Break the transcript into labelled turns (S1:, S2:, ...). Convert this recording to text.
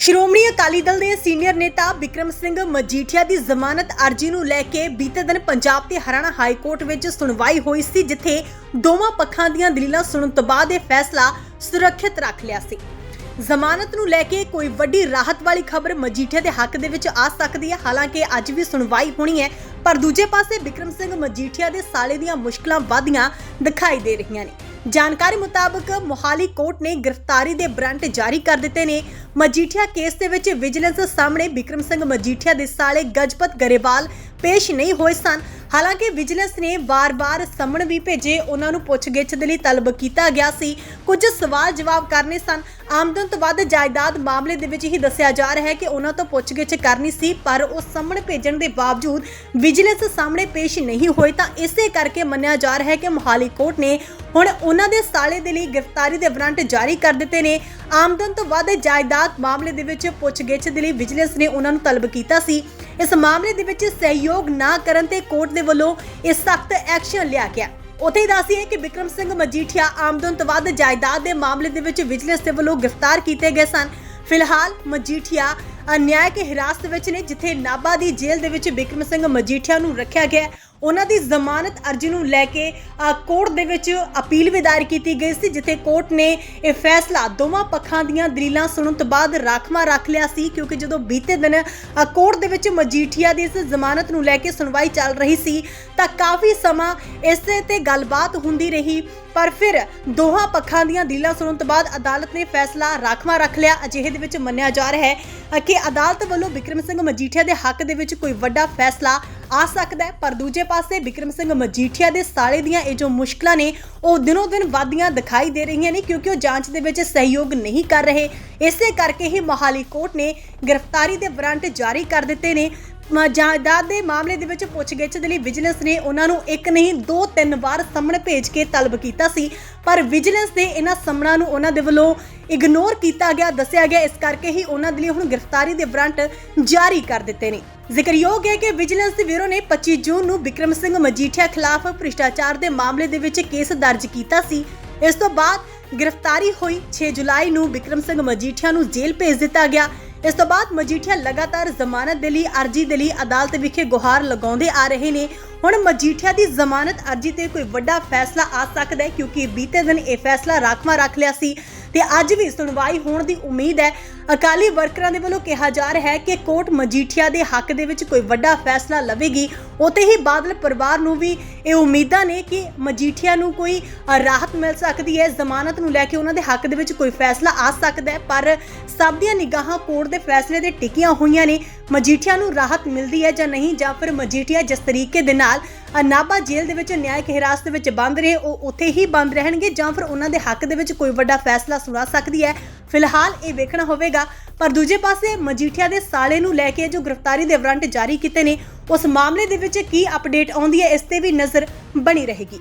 S1: ਸ਼੍ਰੋਮਣੀ ਅਕਾਲੀ ਦਲ ਦੇ ਸੀਨੀਅਰ ਨੇਤਾ ਵਿਕਰਮ ਸਿੰਘ ਮਜੀਠੀਆ ਦੀ ਜ਼ਮਾਨਤ ਅਰਜ਼ੀ ਨੂੰ ਲੈ ਕੇ ਬੀਤੇ ਦਿਨ ਪੰਜਾਬ ਤੇ ਹਰਿਆਣਾ ਹਾਈ ਕੋਰਟ ਵਿੱਚ ਸੁਣਵਾਈ ਹੋਈ ਸੀ, ਜਿੱਥੇ ਦੋਵਾਂ ਪੱਖਾਂ ਦੀਆਂ ਦਲੀਲਾਂ ਸੁਣਨ ਤੋਂ ਬਾਅਦ ਇਹ ਫੈਸਲਾ ਸੁਰੱਖਿਅਤ ਰੱਖ ਲਿਆ ਸੀ। ਜ਼ਮਾਨਤ ਨੂੰ ਲੈ ਕੇ ਕੋਈ ਵੱਡੀ ਰਾਹਤ ਵਾਲੀ ਖਬਰ ਮਜੀਠੀਆ ਦੇ ਹੱਕ ਦੇ ਵਿੱਚ ਆ ਸਕਦੀ ਹੈ, ਹਾਲਾਂਕਿ ਅੱਜ ਵੀ ਸੁਣਵਾਈ ਹੋਣੀ ਹੈ, ਪਰ ਦੂਜੇ ਪਾਸੇ ਵਿਕਰਮ ਸਿੰਘ ਮਜੀਠੀਆ ਦੇ ਸਾਲੇ ਦੀਆਂ ਮੁਸ਼ਕਲਾਂ ਵਧੀਆਂ ਦਿਖਾਈ ਦੇ ਰਹੀਆਂ ਨੇ। ਜਾਣਕਾਰੀ ਮੁਤਾਬਕ ਮੋਹਾਲੀ ਕੋਰਟ ਨੇ ਗ੍ਰਿਫਤਾਰੀ ਦੇ ਵਾਰੰਟ ਜਾਰੀ ਕਰ ਦਿੱਤੇ ਨੇ। ਮਜੀਠੀਆ ਕੇਸ ਦੇ ਵਿੱਚ ਵਿਜੀਲੈਂਸ ਸਾਹਮਣੇ ਵਿਕਰਮ ਸਿੰਘ ਮਜੀਠੀਆ ਦੇ ਸਾਲੇ ਗਜਪਤ ਗਰੇਵਾਲ ਪੇਸ਼ ਨਹੀਂ ਹੋਏ ਸਨ। ਹਾਲਾਂਕਿ ਵਿਜੀਲੈਂਸ ਨੇ ਵਾਰ-ਵਾਰ ਸੰਮਣ ਵੀ ਭੇਜੇ, ਉਹਨਾਂ ਨੂੰ ਪੁੱਛਗਿੱਛ ਦੇ ਲਈ ਤਲਬ ਕੀਤਾ ਗਿਆ ਸੀ। ਕੁਝ ਸਵਾਲ ਜਵਾਬ ਕਰਨੇ ਸਨ। ਆਮਦਨ ਤੋਂ ਵੱਧ ਜਾਇਦਾਦ ਮਾਮਲੇ ਦੇ ਵਿੱਚ ਹੀ ਦੱਸਿਆ ਜਾ ਰਿਹਾ ਹੈ ਕਿ ਉਹਨਾਂ ਤੋਂ ਪੁੱਛਗਿੱਛ ਕਰਨੀ ਸੀ, ਪਰ ਉਹ ਸਮਣ ਭੇਜਣ ਦੇ ਬਾਵਜੂਦ ਵਿਜੀਲੈਂਸ ਸਾਹਮਣੇ ਪੇਸ਼ ਨਹੀਂ ਹੋਏ ਤਾਂ ਇਸੇ ਕਰਕੇ ਮੰਨਿਆ ਜਾ ਰਿਹਾ ਹੈ ਕਿ ਮੋਹਾਲੀ ਕੋਰਟ ਨੇ ਹੁਣ ਉਹਨਾਂ ਦੇ ਸਾਲੇ ਦੇ ਲਈ ਗ੍ਰਿਫਤਾਰੀ ਦੇ ਵਾਰੰਟ ਜਾਰੀ ਕਰ ਦਿੱਤੇ ਨੇ। ਆਮਦਨ ਤੋਂ ਵੱਧ ਜਾਇਦਾਦ ਮਾਮਲੇ ਦੇ ਵਿੱਚ ਪੁੱਛਗਿੱਛ ਦੇ ਲਈ ਵਿਜੀਲੈਂਸ ਨੇ ਉਹਨਾਂ ਨੂੰ ਤਲਬ ਕੀਤਾ ਸੀ। ਇਸ ਮਾਮਲੇ ਦੇ ਵਿੱਚ ਸਹਿਯੋਗ ਨਾ ਕਰਨ ਤੇ ਕੋਰਟ ਦੇ ਵੱਲੋਂ ਇਹ ਸਖਤ ਐਕਸ਼ਨ ਲਿਆ ਗਿਆ। ਉਥੇ ਹੀ ਦੱਸੀਏ ਕਿ ਵਿਕਰਮ ਸਿੰਘ ਮਜੀਠੀਆ ਆਮਦਨ ਤੋਂ ਵੱਧ ਜਾਇਦਾਦ ਦੇ ਮਾਮਲੇ ਦੇ ਵਿੱਚ ਵਿਜੀਲੈਂਸ ਦੇ ਵੱਲੋਂ ਗ੍ਰਿਫਤਾਰ ਕੀਤੇ ਗਏ ਸਨ। ਫਿਲਹਾਲ ਮਜੀਠੀਆ ਅਨਿਆਇਕ ਹਿਰਾਸਤ ਵਿੱਚ ਨੇ, ਜਿੱਥੇ ਨਾਭਾ ਦੀ ਜੇਲ੍ਹ ਦੇ ਵਿੱਚ ਵਿਕਰਮ ਸਿੰਘ ਮਜੀਠੀਆ ਨੂੰ ਰੱਖਿਆ ਗਿਆ। ਉਹਨਾਂ ਦੀ ਜ਼ਮਾਨਤ ਅਰਜ਼ੀ ਨੂੰ ਲੈ ਕੇ ਕੋਰਟ ਦੇ ਵਿੱਚ ਅਪੀਲ ਵੀ ਦਾਇਰ ਕੀਤੀ ਗਈ ਸੀ, ਜਿੱਥੇ ਕੋਰਟ ਨੇ ਇਹ ਫੈਸਲਾ ਦੋਵਾਂ ਪੱਖਾਂ ਦੀਆਂ ਦਲੀਲਾਂ ਸੁਣਨ ਤੋਂ ਬਾਅਦ ਰਾਖਵਾਂ ਰੱਖ ਲਿਆ ਸੀ, ਕਿਉਂਕਿ ਜਦੋਂ ਬੀਤੇ ਦਿਨ ਕੋਰਟ ਦੇ ਵਿੱਚ ਮਜੀਠੀਆ ਦੀ ਇਸ ਜ਼ਮਾਨਤ ਨੂੰ ਲੈ ਕੇ ਸੁਣਵਾਈ ਚੱਲ ਰਹੀ ਸੀ, ਤਾਂ ਕਾਫੀ ਸਮਾਂ ਇਸੇ ਤੇ ਗੱਲਬਾਤ ਹੁੰਦੀ ਰਹੀ। ਪਰ ਫਿਰ ਦੋਹਾਂ ਪੱਖਾਂ ਦੀਆਂ ਦਲੀਲਾਂ ਸੁਣਨ ਤੋਂ ਬਾਅਦ ਅਦਾਲਤ ਨੇ ਫੈਸਲਾ ਰਾਖਵਾਂ ਰੱਖ ਲਿਆ। ਅਜਿਹੇ ਦੇ ਵਿੱਚ ਮੰਨਿਆ ਜਾ ਰਿਹਾ ਹੈ ਕਿ ਅਦਾਲਤ ਵੱਲੋਂ ਵਿਕਰਮ ਸਿੰਘ ਮਜੀਠੀਆ ਦੇ ਹੱਕ ਦੇ ਵਿੱਚ ਕੋਈ ਵੱਡਾ ਫੈਸਲਾ ਆ ਸਕਦਾ ਹੈ। ਪਰ ਦੂਜੇ ਪਾਸੇ ਵਿਕਰਮ ਸਿੰਘ ਮਜੀਠੀਆ ਦੇ ਸਾਲੇ ਦੀਆਂ ਇਹ ਜੋ ਮੁਸ਼ਕਲਾਂ ਨੇ, ਉਹ ਦਿਨੋਂ ਦਿਨ ਵੱਧਦੀਆਂ ਦਿਖਾਈ ਦੇ ਰਹੀਆਂ ਨੇ ਕਿਉਂਕਿ ਉਹ ਜਾਂਚ ਦੇ ਵਿੱਚ ਸਹਿਯੋਗ ਨਹੀਂ ਕਰ ਰਹੇ। ਇਸੇ ਕਰਕੇ ਹੀ ਮੋਹਾਲੀ ਕੋਰਟ ਨੇ ਗ੍ਰਿਫਤਾਰੀ ਦੇ ਵਾਰੰਟ ਜਾਰੀ ਕਰ ਦਿੱਤੇ ਨੇ। ਜਾਇਦਾਦ ਦੇ ਮਾਮਲੇ ਦੇ ਵਿੱਚ ਪੁੱਛਗਿੱਛ ਦੇ ਲਈ ਵਿਜੀਲੈਂਸ ਨੇ ਉਹਨਾਂ ਨੂੰ ਇੱਕ ਨਹੀਂ, ਦੋ, ਤਿੰਨ ਵਾਰ ਸਾਹਮਣੇ ਭੇਜ ਕੇ ਤਲਬ ਕੀਤਾ ਸੀ। ਪਰ ਵਿਜੀਲੈਂਸ ਦੇ ਇਹਨਾਂ ਸਾਹਮਣਾ ਨੂੰ ਉਹਨਾਂ ਦੇ ਵੱਲੋਂ ਇਗਨੋਰ ਕੀਤਾ ਗਿਆ, ਦੱਸਿਆ ਗਿਆ। ਇਸ ਕਰਕੇ ਹੀ ਉਹਨਾਂ ਦੇ ਲਈ ਹੁਣ ਗ੍ਰਿਫਤਾਰੀ ਦੇ ਵਾਰੰਟ ਜਾਰੀ ਕਰ ਦਿੱਤੇ ਨੇ। ਜ਼ਿਕਰਯੋਗ ਹੈ ਕਿ ਵਿਜੀਲੈਂਸ ਦੇ ਬਿਊਰੋ ਨੇ 25 ਜੂਨ ਨੂੰ ਵਿਕਰਮ ਸਿੰਘ ਮਜੀਠੀਆ ਖਿਲਾਫ ਭ੍ਰਿਸ਼ਟਾਚਾਰ ਦੇ ਮਾਮਲੇ ਦੇ ਵਿੱਚ ਕੇਸ ਦਰਜ ਕੀਤਾ ਸੀ। ਇਸ ਤੋਂ ਬਾਅਦ ਗ੍ਰਿਫਤਾਰੀ ਹੋਈ। 6 ਜੁਲਾਈ ਨੂੰ ਵਿਕਰਮ ਸਿੰਘ ਮਜੀਠੀਆ ਨੂੰ ਜੇਲ੍ਹ ਭੇਜ ਦਿੱਤਾ ਗਿਆ। ਇਸ ਤੋਂ ਬਾਅਦ ਮਜੀਠੀਆ ਲਗਾਤਾਰ ਜ਼ਮਾਨਤ ਦੇ ਲਈ, ਅਰਜ਼ੀ ਦੇ ਲਈ ਅਦਾਲਤ ਵਿਖੇ ਗੁਹਾਰ ਲਗਾਉਂਦੇ ਆ ਰਹੇ ਨੇ। ਹੁਣ ਮਜੀਠੀਆ ਦੀ ਜ਼ਮਾਨਤ ਅਰਜ਼ੀ ਤੇ ਕੋਈ ਵੱਡਾ ਫੈਸਲਾ ਆ ਸਕਦਾ ਹੈ ਕਿਉਂਕਿ ਬੀਤੇ ਦਿਨ ਇਹ ਫੈਸਲਾ ਰਾਖਵਾਂ ਰੱਖ ਲਿਆ ਸੀ। ਤੇ ਅੱਜ ਵੀ ਸੁਣਵਾਈ ਹੋਣ ਦੀ ਉਮੀਦ ਹੈ। ਅਕਾਲੀ ਵਰਕਰਾਂ ਦੇ ਵੱਲੋਂ ਕਿਹਾ ਜਾ ਰਿਹਾ ਹੈ ਕਿ ਕੋਰਟ ਮਜੀਠੀਆ ਦੇ ਹੱਕ ਦੇ ਵਿੱਚ ਕੋਈ ਵੱਡਾ ਫੈਸਲਾ ਲਵੇਗੀ। ਉਤੇ ਹੀ ਬਾਦਲ ਪਰਿਵਾਰ ਨੂੰ ਵੀ ਇਹ ਉਮੀਦਾਂ ਨੇ ਕਿ ਮਜੀਠੀਆ ਨੂੰ ਕੋਈ ਰਾਹਤ ਮਿਲ ਸਕਦੀ ਹੈ ਜ਼ਮਾਨਤ ਨੂੰ ਲੈ ਕੇ ਉਹਨਾਂ ਦੇ ਹੱਕ ਦੇ ਵਿੱਚ ਕੋਈ ਫੈਸਲਾ ਆ ਸਕਦਾ ਹੈ ਪਰ ਸਭ ਦੀਆਂ ਨਿਗਾਹਾਂ ਕੋਰਟ ਦੇ ਫੈਸਲੇ ਤੇ ਟਿਕੀਆਂ ਹੋਈਆਂ ਨੇ। ਮਜੀਠੀਆ ਨੂੰ ਰਾਹਤ ਮਿਲਦੀ ਹੈ ਜਾਂ ਨਹੀਂ ਜਾਂ ਫਿਰ ਮਜੀਠੀਆ ਜਿਸ ਤਰੀਕੇ ਦੇ ਨਾਲ ਅ, ਨਾਭਾ ਜੇਲ੍ਹ ਦੇ ਵਿੱਚ ਨਿਆਇਕ ਹਿਰਾਸਤ ਦੇ ਵਿੱਚ ਬੰਦ ਰਹੇ ਉਹ ਉੱਥੇ ਹੀ ਬੰਦ ਰਹਿਣਗੇ ਜਾਂ ਫਿਰ ਉਹਨਾਂ ਦੇ ਹੱਕ ਦੇ ਵਿੱਚ ਕੋਈ ਵੱਡਾ ਫੈਸਲਾ ਸੁਣਾ ਸਕਦੀ ਹੈ। ਫਿਲਹਾਲ ਇਹ ਵੇਖਣਾ ਹੋਵੇਗਾ, ਪਰ ਦੂਜੇ ਪਾਸੇ ਮਜੀਠੀਆ ਦੇ ਸਾਲੇ ਨੂੰ ਲੈ ਕੇ ਜੋ ਗ੍ਰਿਫਤਾਰੀ ਦੇ ਵਾਰੰਟ ਜਾਰੀ ਕੀਤੇ ਨੇ, ਉਸ ਮਾਮਲੇ ਦੇ ਵਿੱਚ ਕੀ ਅਪਡੇਟ ਆਉਂਦੀ ਹੈ, ਇਸ ਤੇ ਵੀ ਨਜ਼ਰ ਬਣੀ ਰਹੇਗੀ।